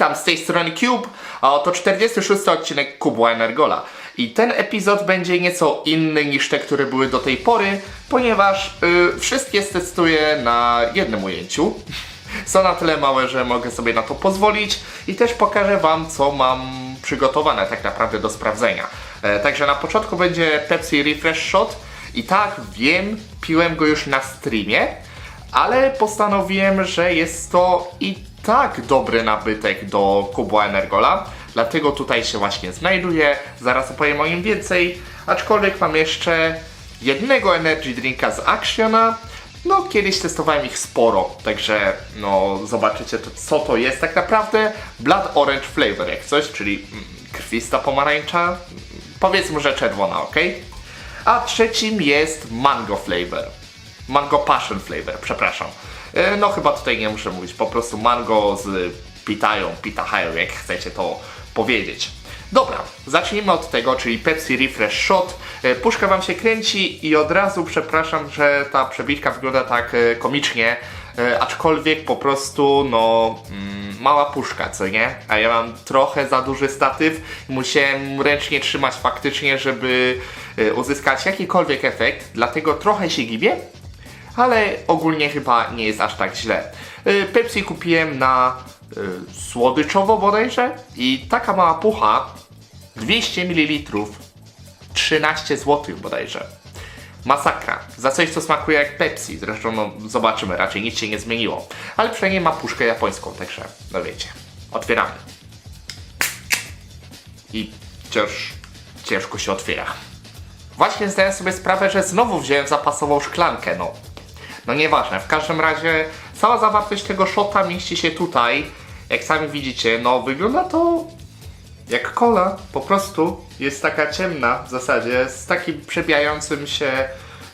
Witam z tej strony Cube, a oto 46 odcinek Kubła Energola. I ten epizod będzie nieco inny niż te, które były do tej pory, ponieważ y, wszystkie testuję na jednym ujęciu. Są na tyle małe, że mogę sobie na to pozwolić i też pokażę Wam, co mam przygotowane tak naprawdę do sprawdzenia. E, także na początku będzie Pepsi Refresh Shot i tak, wiem, piłem go już na streamie, ale postanowiłem, że jest to i tak dobry nabytek do kubła Energola, dlatego tutaj się właśnie znajduję, zaraz opowiem o nim więcej, aczkolwiek mam jeszcze jednego energy drinka z Actiona, no kiedyś testowałem ich sporo, także no zobaczycie to, co to jest tak naprawdę, Blood Orange Flavor jak coś, czyli mm, krwista pomarańcza, powiedzmy, że czerwona, ok? A trzecim jest Mango Flavor. Mango Passion Flavor, przepraszam. E, No chyba tutaj nie muszę mówić, po prostu mango z pitają, pitahają, jak chcecie to powiedzieć. Dobra, zacznijmy od tego, czyli Pepsi Refresh Shot. E, Puszka wam się kręci i od razu przepraszam, że ta przebitka wygląda tak e, komicznie, aczkolwiek po prostu, no, mm, mała puszka, co nie? A ja mam trochę za duży statyw i musiałem ręcznie trzymać faktycznie, żeby uzyskać jakikolwiek efekt, dlatego trochę się gibię, ale ogólnie chyba nie jest aż tak źle. Y, Pepsi kupiłem na y, słodyczowo bodajże i taka mała pucha 200 ml 13 zł bodajże. Masakra. Za coś, co smakuje jak Pepsi. Zresztą no, zobaczymy, raczej nic się nie zmieniło. Ale przynajmniej ma puszkę japońską, także no wiecie. Otwieramy. I wciąż ciężko się otwiera. Właśnie zdaję sobie sprawę, że znowu wziąłem zapasową szklankę, no. No nieważne, w każdym razie cała zawartość tego shota mieści się tutaj. Jak sami widzicie, no wygląda to jak kola, po prostu jest taka ciemna w zasadzie, z takim przebijającym się,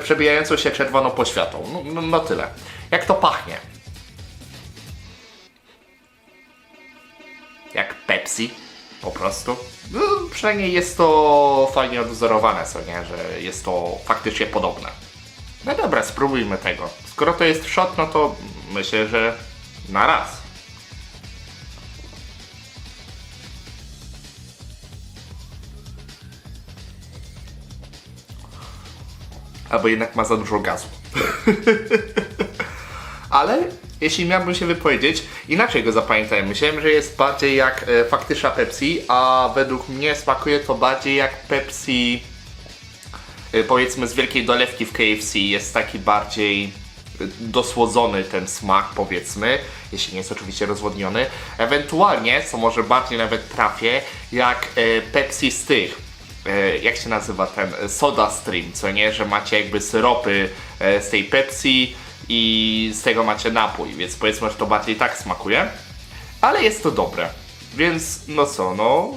przebijającą się czerwoną poświatą. No, no, no tyle. Jak to pachnie? Jak Pepsi, po prostu. No, przynajmniej jest to fajnie odwzorowane, co nie, że jest to faktycznie podobne. No dobra, spróbujmy tego. Skoro to jest shot, no to myślę, że na raz. Albo jednak ma za dużo gazu. Ale jeśli miałbym się wypowiedzieć, inaczej go zapamiętałem. Myślałem, że jest bardziej jak e, faktyczna Pepsi, a według mnie smakuje to bardziej jak Pepsi powiedzmy z wielkiej dolewki w KFC jest taki bardziej y, dosłodzony ten smak powiedzmy, jeśli nie jest oczywiście rozwodniony. Ewentualnie, co może bardziej nawet trafię, jak e, Pepsi z tych, jak się nazywa ten, Soda Stream, co nie, że macie jakby syropy z tej Pepsi i z tego macie napój, więc powiedzmy, że to bardziej tak smakuje. Ale jest to dobre. Więc no co, no.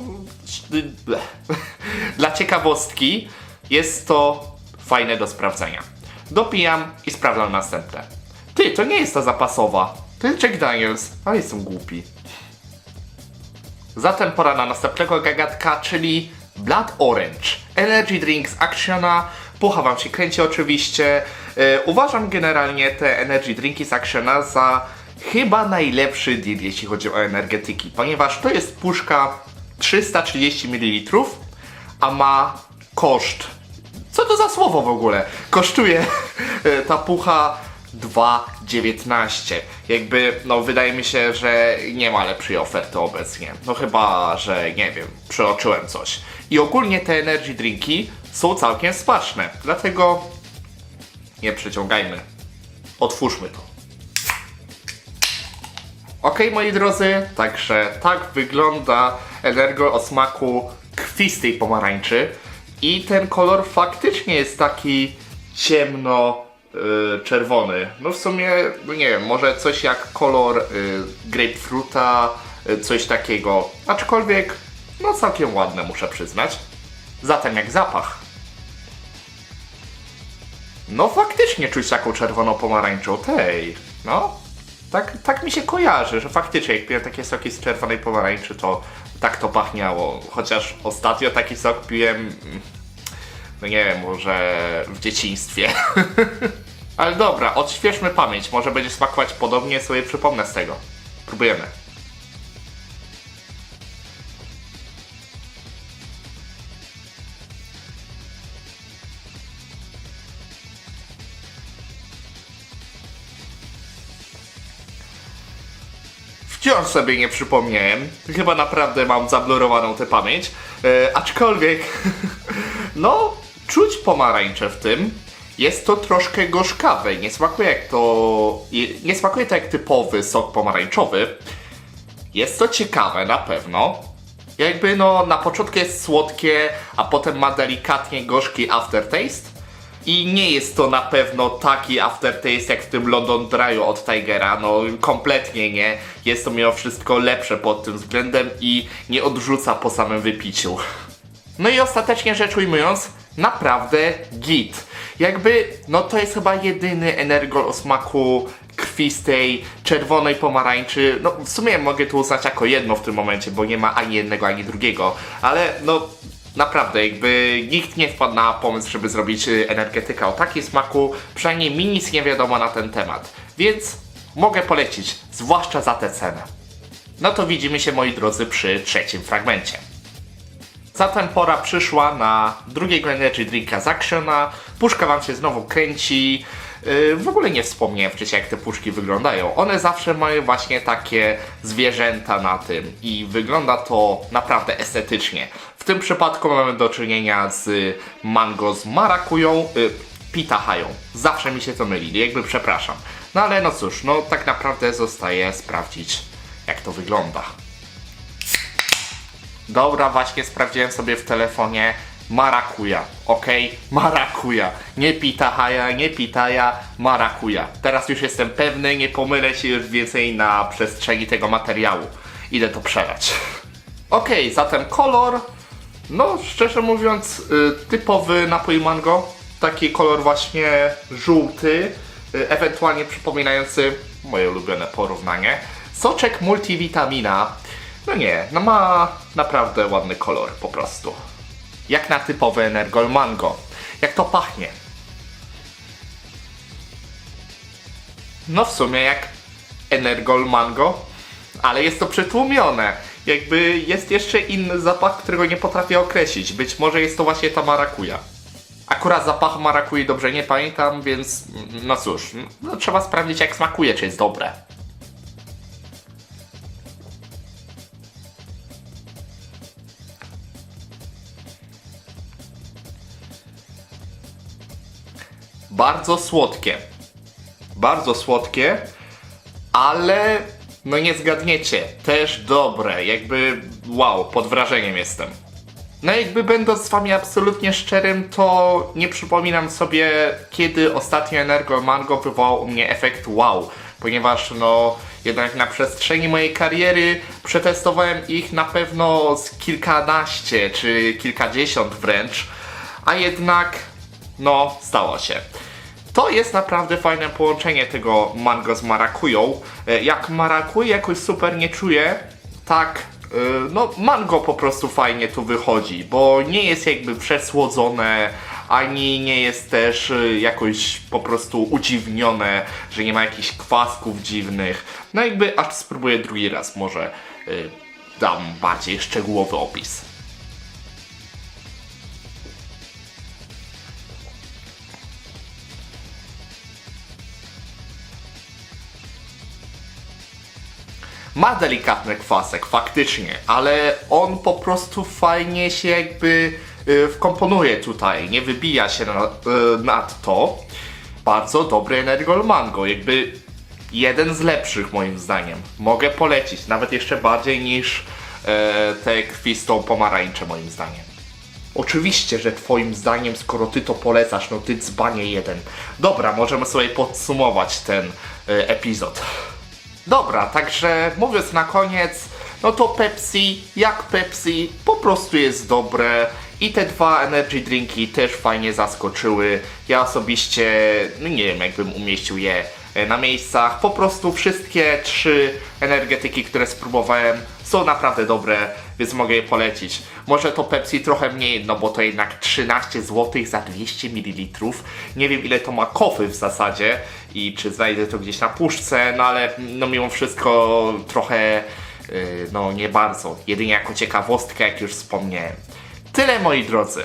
Dla ciekawostki jest to fajne do sprawdzenia. Dopijam i sprawdzam następne. Ty, to nie jest ta zapasowa. To jest Jack Daniels, ale jestem głupi. Zatem pora na następnego gagatka, czyli Blood Orange. Energy Drink z Actiona. Pucha wam się kręci oczywiście. E, uważam generalnie te energy drinki z Actiona za chyba najlepszy deal, jeśli chodzi o energetyki, ponieważ to jest puszka 330 ml, a ma koszt. Co to za słowo w ogóle? Kosztuje e, ta pucha 2,19. Jakby, no wydaje mi się, że nie ma lepszej oferty obecnie. No chyba, że nie wiem, przeoczyłem coś. I ogólnie te energy drinki są całkiem smaczne. Dlatego nie przeciągajmy. Otwórzmy to. Ok, moi drodzy, także tak wygląda Energo o smaku krwistej pomarańczy. I ten kolor faktycznie jest taki ciemno y, czerwony. No w sumie, no nie wiem, może coś jak kolor y, grapefruita, y, coś takiego. Aczkolwiek, no całkiem ładne muszę przyznać. Zatem jak zapach. No faktycznie czuć taką czerwoną pomarańczą, tej. No, tak, tak mi się kojarzy, że faktycznie jak piłem takie soki z czerwonej pomarańczy, to tak to pachniało. Chociaż ostatnio taki sok piłem, no nie wiem, może w dzieciństwie. Ale dobra, odświeżmy pamięć, może będzie smakować podobnie, sobie przypomnę z tego. Próbujemy. Wciąż sobie nie przypomniałem. Chyba naprawdę mam zablurowaną tę pamięć. E, aczkolwiek, no, czuć pomarańcze w tym. Jest to troszkę gorzkawe. Nie smakuje jak to. Nie smakuje to jak typowy sok pomarańczowy. Jest to ciekawe na pewno. Jakby no na początku jest słodkie, a potem ma delikatnie gorzki aftertaste. I nie jest to na pewno taki aftertaste jak w tym London Dry'u od Tigera, no kompletnie nie. Jest to mimo wszystko lepsze pod tym względem i nie odrzuca po samym wypiciu. No i ostatecznie rzecz ujmując, naprawdę git. Jakby, no to jest chyba jedyny energol o smaku krwistej, czerwonej pomarańczy. No w sumie mogę to uznać jako jedno w tym momencie, bo nie ma ani jednego, ani drugiego. Ale no naprawdę, jakby nikt nie wpadł na pomysł, żeby zrobić y, energetyka o takim smaku. Przynajmniej mi nic nie wiadomo na ten temat. Więc mogę polecić, zwłaszcza za tę cenę. No to widzimy się moi drodzy przy trzecim fragmencie. Zatem pora przyszła na drugiego energy drinka z Actiona. Puszka wam się znowu kręci. Yy, w ogóle nie wspomniałem wcześniej jak te puszki wyglądają. One zawsze mają właśnie takie zwierzęta na tym i wygląda to naprawdę estetycznie. W tym przypadku mamy do czynienia z mango z marakują, yy, pitahają. Zawsze mi się to myli, jakby przepraszam. No ale no cóż, no tak naprawdę zostaje sprawdzić jak to wygląda. Dobra, właśnie sprawdziłem sobie w telefonie. Marakuja, ok? Marakuja. Nie pitahaja, nie pitaja, marakuja. Teraz już jestem pewny, nie pomylę się już więcej na przestrzeni tego materiału. Idę to przelać. Ok, zatem kolor. No, szczerze mówiąc, y, typowy napój mango. Taki kolor właśnie żółty, y, ewentualnie przypominający moje ulubione porównanie. Soczek multivitamina. No nie, no ma naprawdę ładny kolor po prostu. Jak na typowy Energol Mango. Jak to pachnie. No w sumie jak Energol Mango, ale jest to przytłumione. Jakby jest jeszcze inny zapach, którego nie potrafię określić. Być może jest to właśnie ta marakuja. Akurat zapach marakui dobrze nie pamiętam, więc no cóż, no trzeba sprawdzić jak smakuje, czy jest dobre. Bardzo słodkie. Bardzo słodkie, ale no nie zgadniecie, też dobre. Jakby wow, pod wrażeniem jestem. No jakby będąc z wami absolutnie szczerym, to nie przypominam sobie, kiedy ostatnio Energo Mango wywołał u mnie efekt wow, ponieważ no jednak na przestrzeni mojej kariery przetestowałem ich na pewno z kilkanaście czy kilkadziesiąt wręcz, a jednak no stało się. To jest naprawdę fajne połączenie tego mango z marakują. E, Jak marakuj jakoś super nie czuję, tak e, no mango po prostu fajnie tu wychodzi, bo nie jest jakby przesłodzone, ani nie jest też e, jakoś po prostu udziwnione, że nie ma jakichś kwasków dziwnych. No jakby aż spróbuję drugi raz, może dam bardziej szczegółowy opis. Ma delikatny kwasek, faktycznie, ale on po prostu fajnie się jakby y, wkomponuje tutaj, nie wybija się na, y, nad to. Bardzo dobry Energol Mango, jakby jeden z lepszych moim zdaniem. Mogę polecić, nawet jeszcze bardziej niż e, te krwistą pomarańcze moim zdaniem. Oczywiście, że twoim zdaniem, skoro ty to polecasz, no ty dzbanie jeden. Dobra, możemy sobie podsumować ten e, epizod. Dobra, także mówiąc na koniec, no to Pepsi, jak Pepsi, po prostu jest dobre. I te dwa energy drinki też fajnie zaskoczyły. Ja osobiście, no nie wiem, jakbym umieścił je na miejscach. Po prostu wszystkie trzy energetyki, które spróbowałem, są naprawdę dobre, więc mogę je polecić. Może to Pepsi trochę mniej, no bo to jednak 13 zł za 200 ml. Nie wiem ile to ma kofy w zasadzie i czy znajdę to gdzieś na puszce, no ale no mimo wszystko trochę, yy, no nie bardzo. Jedynie jako ciekawostkę, jak już wspomniałem. Tyle moi drodzy.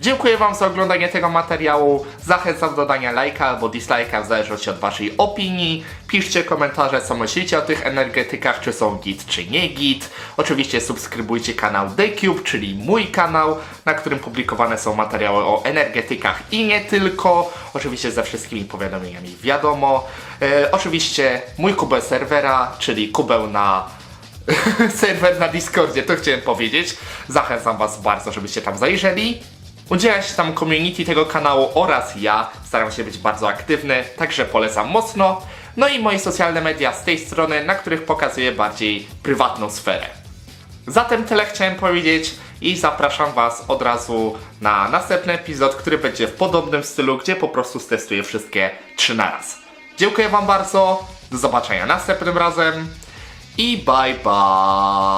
Dziękuję Wam za oglądanie tego materiału. Zachęcam do dania lajka albo dislajka w zależności od Waszej opinii. Piszcie komentarze, co myślicie o tych energetykach, czy są git, czy nie git. Oczywiście subskrybujcie kanał TheCube, czyli mój kanał, na którym publikowane są materiały o energetykach i nie tylko. Oczywiście ze wszystkimi powiadomieniami wiadomo. E, oczywiście mój kubeł serwera, czyli kubeł na serwer na Discordzie, to chciałem powiedzieć. Zachęcam Was bardzo, żebyście tam zajrzeli. Udziela się tam community tego kanału oraz ja. Staram się być bardzo aktywny, także polecam mocno. No i moje socialne media z tej strony, na których pokazuję bardziej prywatną sferę. Zatem tyle chciałem powiedzieć i zapraszam Was od razu na następny epizod, który będzie w podobnym stylu, gdzie po prostu stestuję wszystkie trzy na raz. Dziękuję Wam bardzo, do zobaczenia następnym razem i bye bye.